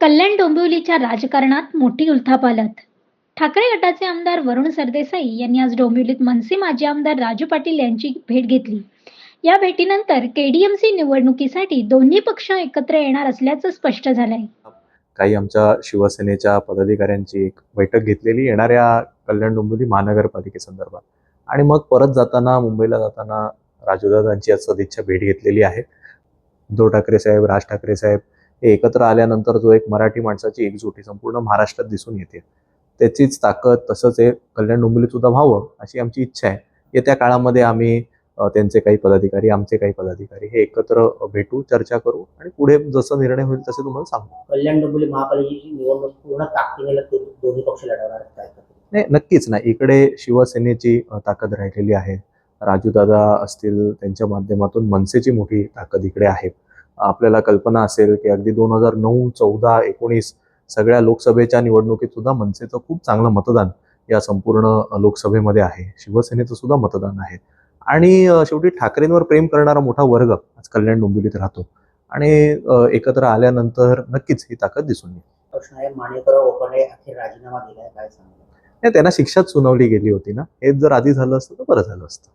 कल्याण डोंबिवलीच्या राजकारणात मोठी उलथापालत ठाकरे गटाचे आमदार वरुण सरदेसाई यांनी आज डोंबिवलीत मनसे माजी आमदार राजू पाटील यांची भेट घेतली. या भेटीनंतर केडीएमसी निवडणुकीसाठी दोन्ही पक्ष एकत्र येणार असल्याचं स्पष्ट झालंय. काही आमच्या शिवसेनेच्या पदाधिकाऱ्यांची एक बैठक घेतलेली येणाऱ्या कल्याण डोंबिवली महानगरपालिकेसंदर्भात. आणि मग परत जाताना मुंबईला जाताना राजूदादांची आज सदिच्छा भेट घेतलेली आहे. उद्धव ठाकरे साहेब राज ठाकरे साहेब हे एकत्र आल्यानंतर जो एक मराठी माणसाची एकजूट ही संपूर्ण महाराष्ट्रात दिसून येते. त्याचीच ताकद तसंच हे कल्याण डोंबिवलीत सुद्धा व्हावं अशी आमची इच्छा आहे. येत्या काळामध्ये आम्ही त्यांचे काही पदाधिकारी आमचे काही पदाधिकारी हे एकत्र भेटू चर्चा करू आणि पुढे जसं निर्णय होईल तसे तुम्हाला सांगू. कल्याण डोंबिवली महापालिकेची निवडणूक पूर्ण ताकदीने दोन्ही पक्ष लढवणार काय? नाही नक्कीच नाही. इकडे शिवसेनेची ताकद राहिलेली आहे. राजूदादा असतील त्यांच्या माध्यमातून मनसेची मोठी ताकद इकडे आहे. आपल्याला कल्पना असेल की अगदी दोन हजार नऊ चौदा एकोणीस सगळ्या लोकसभेच्या निवडणुकीत सुद्धा मनसेचं खूप चांगलं मतदान या संपूर्ण लोकसभेमध्ये आहे. शिवसेनेचं सुद्धा मतदान आहे. आणि शेवटी ठाकरेंवर प्रेम करणारा मोठा वर्ग आज कल्याण डोंबिवलीत राहतो. आणि एकत्र आल्यानंतर नक्कीच ही ताकद दिसून येईल. प्रश्न आहे अखेर राजीनामा दिलाय काय सांगणार नाही त्यांना शिक्षाच सुनावली गेली होती ना. हेच जर आधी झालं असतं तर बरं झालं असतं.